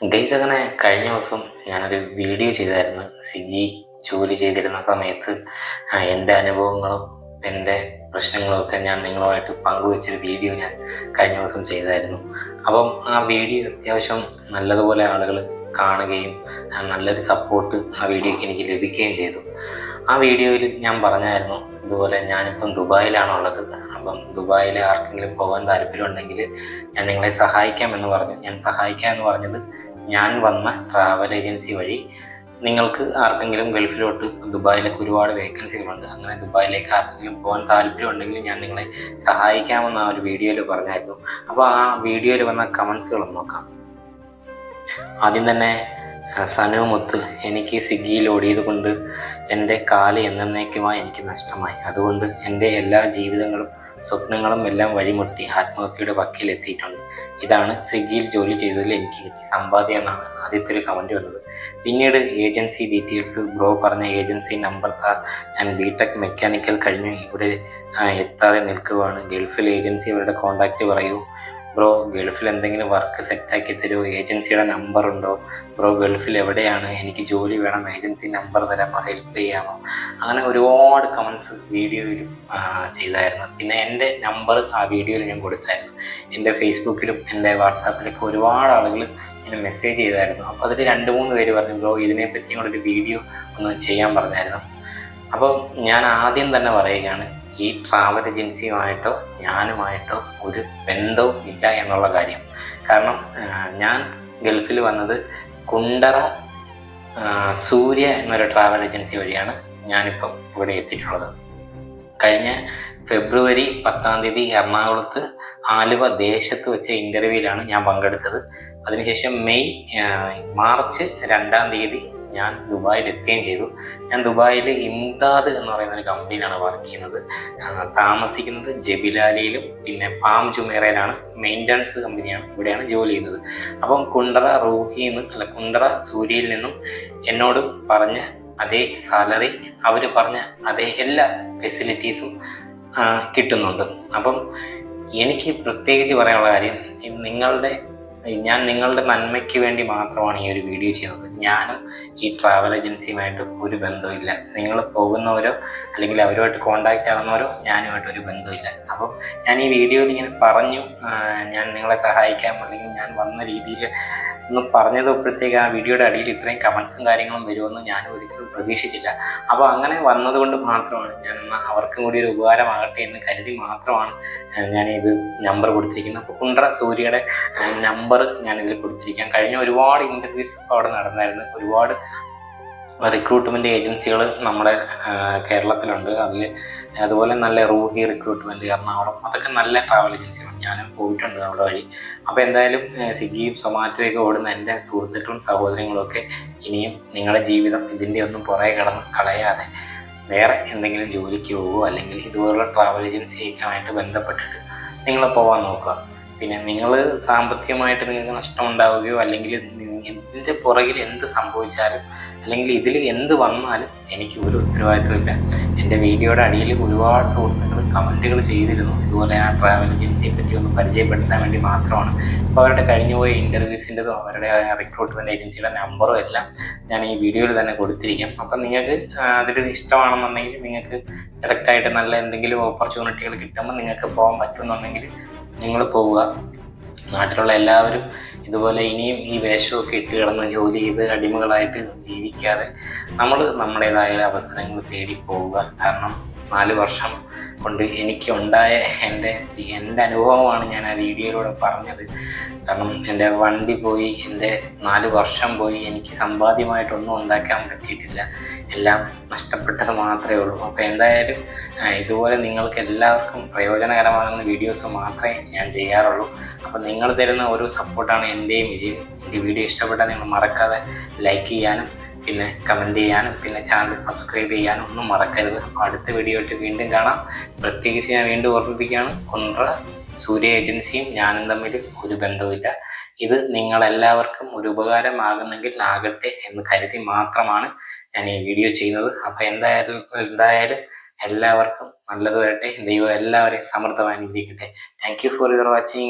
Guys അങ്ങനെ കഴിഞ്ഞ ദിവസം ഞാനൊരു വീഡിയോ ചെയ്തായിരുന്നു. സിജി ജോലി ചെയ്തിരുന്ന സമയത്ത് എന്റെ അനുഭവങ്ങളും എന്റെ പ്രശ്നങ്ങളൊക്കെ ഞാൻ നിങ്ങളുമായിട്ട് പങ്കുവെച്ചൊരു വീഡിയോ ഞാൻ കഴിഞ്ഞ ദിവസം ചെയ്തായിരുന്നു. അപ്പം ആ വീഡിയോ അത്യാവശ്യം നല്ലതുപോലെ ആളുകൾ കാണുകയും നല്ലൊരു സപ്പോർട്ട് ആ വീഡിയോയ്ക്ക് എനിക്ക് ലഭിക്കുകയും ചെയ്തു. ആ വീഡിയോയിൽ ഞാൻ പറഞ്ഞായിരുന്നു ഇതുപോലെ ഞാനിപ്പം ദുബായിലാണുള്ളത്. അപ്പം ദുബായിൽ ആർക്കെങ്കിലും പോകാൻ താല്പര്യമുണ്ടെങ്കിൽ ഞാൻ നിങ്ങളെ സഹായിക്കാമെന്ന് പറഞ്ഞു. ഞാൻ സഹായിക്കാം എന്ന് പറഞ്ഞത് ഞാൻ വന്ന ട്രാവൽ ഏജൻസി വഴി നിങ്ങൾക്ക് ആർക്കെങ്കിലും ഗൾഫിലോട്ട് ദുബായിലേക്ക് ഒരുപാട് വേക്കൻസികളുണ്ട് അങ്ങനെ ദുബായിലേക്ക് ആർക്കെങ്കിലും പോകാൻ താല്പര്യമുണ്ടെങ്കിൽ ഞാൻ നിങ്ങളെ സഹായിക്കാമെന്ന് ആ ഒരു വീഡിയോയിൽ പറഞ്ഞായിരുന്നു. അപ്പോൾ ആ വീഡിയോയിൽ വന്ന കമൻസുകളും നോക്കാം. ആദ്യം തന്നെ ആ, സനു മുത്ത് എനിക്ക് സ്വിഗ്ഗിയിൽ ഓടിയത് കൊണ്ട് എന്റെ കാൽ എന്നേക്കുമായി എനിക്ക് നഷ്ടമായി. അതുകൊണ്ട് എന്റെ എല്ലാ ജീവിതങ്ങളും സ്വപ്നങ്ങളും എല്ലാം വഴിമുട്ടി ആത്മഹത്യയുടെ വക്കിലെത്തിയിട്ടുണ്ട് ഇതാണ് സ്വിഗ്ഗിയിൽ ജോലി ചെയ്തതിൽ എനിക്ക് കിട്ടി. സമ്പാദ്യം എന്നാണ് ആദ്യത്തെ ഒരു കമന്റ് വന്നത്. പിന്നീട് ഏജൻസി ഡീറ്റെയിൽസ് ബ്രോ പറഞ്ഞ ഏജൻസി നമ്പർ താ ഞാൻ ബി ടെക് മെക്കാനിക്കൽ കഴിഞ്ഞ്. ഇവിടെ എത്താതെ നിൽക്കുകയാണ് ഗൾഫിൽ ഏജൻസി അവരുടെ കോൺടാക്റ്റ് പറയൂ. ബ്രോ ഗൾഫിൽ എന്തെങ്കിലും വർക്ക് സെറ്റാക്കി തരുമോ ഏജൻസിയുടെ നമ്പർ ഉണ്ടോ? ബ്രോ ഗൾഫിൽ എവിടെയാണ്? എനിക്ക് ജോലി വേണം ഏജൻസി നമ്പർ തരാമോ ഹെൽപ്പ് ചെയ്യാമോ? അങ്ങനെ ഒരുപാട് കമൻസ് വീഡിയോയിലും ചെയ്തായിരുന്നു. പിന്നെ എന്റെ നമ്പർ ആ വീഡിയോയിൽ ഞാൻ കൊടുത്തായിരുന്നു. എന്റെ ഫേസ്ബുക്കിലും എന്റെ വാട്സാപ്പിലൊക്കെ ഒരുപാട് ആളുകൾ ഞാൻ മെസ്സേജ് ചെയ്തായിരുന്നു. അപ്പോൾ അതിൽ രണ്ട് മൂന്ന് പേര് പറഞ്ഞു ബ്രോ ഇതിനെപ്പറ്റി കൂടെ ഒരു വീഡിയോ ഒന്ന് ചെയ്യാൻ പറഞ്ഞായിരുന്നു. അപ്പോൾ ഞാൻ ആദ്യം തന്നെ പറയുകയാണ് ഈ ട്രാവൽ ഏജൻസിയുമായിട്ടോ ഞാനുമായിട്ടോ ഒരു ബന്ധവും ഇല്ല എന്നുള്ള കാര്യം. കാരണം ഞാൻ ഗൾഫിൽ വന്നത് കുണ്ടറ സൂര്യ എന്നൊരു ട്രാവൽ ഏജൻസി വഴിയാണ് ഞാനിപ്പം ഇവിടെ എത്തിയിട്ടുള്ളത്. കഴിഞ്ഞ ഫെബ്രുവരി പത്താം തീയതി എറണാകുളത്ത് ആലുവ ദേശത്ത് വെച്ച ഇന്റർവ്യൂവിലാണ് ഞാൻ പങ്കെടുത്തത്. അതിനുശേഷം മെയ് മാർച്ച് രണ്ടാം തീയതി ഞാൻ ദുബായിൽ എത്തുകയും ചെയ്തു. ഞാൻ ദുബായിൽ ഇംദാദ് എന്ന് പറയുന്ന ഒരു കമ്പനിയിലാണ് വർക്ക് ചെയ്യുന്നത്. താമസിക്കുന്നത് ജബിലാലിയിലും പിന്നെ പാം ജുമേറയിലാണ്. മെയിന്റനൻസ് കമ്പനിയാണ്. ഇവിടെയാണ് ജോലി ചെയ്യുന്നത്. അപ്പം കുണ്ടറ റൂഹിയിൽ നിന്ന് അല്ല കുണ്ടറ സൂര്യയിൽ നിന്നും എന്നോട് പറഞ്ഞ അതേ സാലറി അവർ പറഞ്ഞ അതേ എല്ലാ ഫെസിലിറ്റീസും കിട്ടുന്നുണ്ട്. അപ്പം എനിക്ക് പ്രത്യേകിച്ച് പറയാനുള്ള കാര്യം നിങ്ങളുടെ ഞാൻ നിങ്ങളുടെ നന്മയ്ക്ക് വേണ്ടി മാത്രമാണ് ഈ ഒരു വീഡിയോ ചെയ്യുന്നത് ഞാനും ഈ ട്രാവൽ ഏജൻസിയുമായിട്ട് ഒരു ബന്ധമില്ല നിങ്ങൾ പോകുന്നവരോ അല്ലെങ്കിൽ അവരുമായിട്ട് കോണ്ടാക്റ്റ് ആവുന്നവരോ ഞാനുമായിട്ട് ഒരു ബന്ധമില്ല അപ്പം ഞാൻ ഈ വീഡിയോയിൽ ഇങ്ങനെ പറഞ്ഞു ഞാൻ നിങ്ങളെ സഹായിക്കാം അല്ലെങ്കിൽ ഞാൻ വന്ന രീതിയിൽ ഒന്ന് പറഞ്ഞതപ്പോഴത്തേക്ക് ആ വീഡിയോയുടെ അടിയിൽ ഇത്രയും കമൻസും കാര്യങ്ങളും വരുമെന്ന് ഞാൻ ഒരിക്കലും പ്രതീക്ഷിച്ചില്ല. അപ്പോൾ അങ്ങനെ വന്നതുകൊണ്ട് മാത്രമാണ് ഞാൻ അവർക്കും കൂടി ഒരു ഉപകാരമാകട്ടെ എന്ന് കരുതി മാത്രമാണ് ഞാൻ ഇത് നമ്പർ കൊടുത്തിരിക്കുന്നത്. അപ്പോൾ കുണ്ട്ര സൂര്യയുടെ നമ്പർ ഞാൻ ഇതിൽ കൊടുത്തിരിക്കാം കഴിഞ്ഞ ഒരുപാട് ഇന്റർവ്യൂസ് അവിടെ നടന്നായിരുന്നു. ഒരുപാട് റിക്രൂട്ട്മെന്റ് ഏജൻസികൾ നമ്മുടെ കേരളത്തിലുണ്ട്. അതിൽ അതുപോലെ നല്ല റൂഹി റിക്രൂട്ട്മെന്റ് എറണാകുളം അതൊക്കെ നല്ല ട്രാവൽ ഏജൻസികളാണ് ഞാനും പോയിട്ടുണ്ട് അവിടെ വഴി. അപ്പോൾ എന്തായാലും സ്വിഗ്ഗിയും സൊമാറ്റോയൊക്കെ ഓടുന്ന എന്റെ സുഹൃത്തുക്കളും സഹോദരങ്ങളും ഒക്കെ ഇനിയും നിങ്ങളുടെ ജീവിതം ഇതിന്റെ ഒന്നും പുറകെ കിടന്ന് കളയാതെ വേറെ എന്തെങ്കിലും ജോലിക്ക് പോവുകയോ അല്ലെങ്കിൽ ഇതുപോലുള്ള ട്രാവൽ ഏജൻസിയൊക്കെ ആയിട്ട് ബന്ധപ്പെട്ടിട്ട് നിങ്ങൾ പോകാൻ നോക്കുക. പിന്നെ നിങ്ങൾ സാമ്പത്തികമായിട്ട് നിങ്ങൾക്ക് നഷ്ടമുണ്ടാവുകയോ അല്ലെങ്കിൽ നി- ഇതിന്റെ പുറകിൽ എന്ത് സംഭവിച്ചാലും അല്ലെങ്കിൽ ഇതിൽ എന്ത് വന്നാലും എനിക്ക് ഒരു ഉത്തരവാദിത്വമില്ല എന്റെ വീഡിയോയുടെ അടിയിൽ ഒരുപാട് സുഹൃത്തുക്കൾ കമന്റുകൾ ചെയ്തിരുന്നു. ഇതുപോലെ ആ ട്രാവൽ ഏജൻസിയെ പറ്റി ഒന്ന് പരിചയപ്പെടുത്താൻ വേണ്ടി മാത്രമാണ്. അപ്പോൾ അവരുടെ കഴിഞ്ഞുപോയ ഇന്റർവ്യൂസിന്റെതും അവരുടെ റിക്രൂട്ട്മെന്റ് ഏജൻസിയുടെ നമ്പറും എല്ലാം ഞാൻ ഈ വീഡിയോയിൽ തന്നെ കൊടുത്തിരിക്കാം. അപ്പം നിങ്ങൾക്ക് അതിൽ ഇഷ്ടമാണെന്നുണ്ടെങ്കിൽ നിങ്ങൾക്ക് സെലക്റ്റായിട്ട് നല്ല എന്തെങ്കിലും ഓപ്പർച്യൂണിറ്റികൾ കിട്ടുമ്പോൾ നിങ്ങൾക്ക് പോകാൻ പറ്റുമെന്നുണ്ടെങ്കിൽ നിങ്ങൾ പോവുക. നാട്ടിലുള്ള എല്ലാവരും ഇതുപോലെ ഇനിയും ഈ വേഷമൊക്കെ ഇട്ട് കിടന്ന് ജോലി ചെയ്ത് അടിമകളായിട്ട് ജീവിക്കാതെ നമ്മൾ നമ്മുടേതായ അവസരങ്ങൾ തേടി പോവുക. കാരണം നാല് വർഷം കൊണ്ട് എനിക്ക് ഉണ്ടായ എന്റെ എന്റെ അനുഭവമാണ് ഞാൻ ആ വീഡിയോയിലൂടെ പറഞ്ഞത്. കാരണം എന്റെ വണ്ടി പോയി എന്റെ നാല് വർഷം പോയി എനിക്ക് സമ്പാദ്യമായിട്ടൊന്നും ഉണ്ടാക്കാൻ പറ്റിയിട്ടില്ല. എല്ലാം നഷ്ടപ്പെട്ടത് മാത്രമേ ഉള്ളൂ. അപ്പോൾ എന്തായാലും ഇതുപോലെ നിങ്ങൾക്ക് എല്ലാവർക്കും പ്രയോജനകരമാകുന്ന വീഡിയോസ് മാത്രമേ ഞാൻ ചെയ്യാറുള്ളൂ. അപ്പോൾ നിങ്ങൾ തരുന്ന ഒരു സപ്പോർട്ടാണ് എന്റെയും വിജയം. എന്റെ വീഡിയോ ഇഷ്ടപ്പെട്ടാൽ നിങ്ങൾ മറക്കാതെ ലൈക്ക് ചെയ്യാനും പിന്നെ കമന്റ് ചെയ്യാനും പിന്നെ ചാനൽ സബ്സ്ക്രൈബ് ചെയ്യാനും ഒന്നും മറക്കരുത്. അടുത്ത വീഡിയോ ആയിട്ട് വീണ്ടും കാണാം. പ്രത്യേകിച്ച് ഞാൻ വീണ്ടും ഓർമ്മിപ്പിക്കുകയാണ് കുണ്ട്ര സൂര്യ ഏജൻസിയും ഞാനും തമ്മിൽ ഒരു ബന്ധവുമില്ല. ഇത് നിങ്ങളെല്ലാവർക്കും ഒരു ഉപകാരമാകുന്നെങ്കിൽ ആകട്ടെ എന്ന് കരുതി മാത്രമാണ് ഞാൻ ഈ വീഡിയോ ചെയ്യുന്നത്. അപ്പോൾ എന്തായാലും എന്തായാലും എല്ലാവർക്കും നല്ലത് വരട്ടെ. ദൈവം എല്ലാവരെയും സമൃദ്ധമായി ഇരിക്കട്ടെ thank you for your watching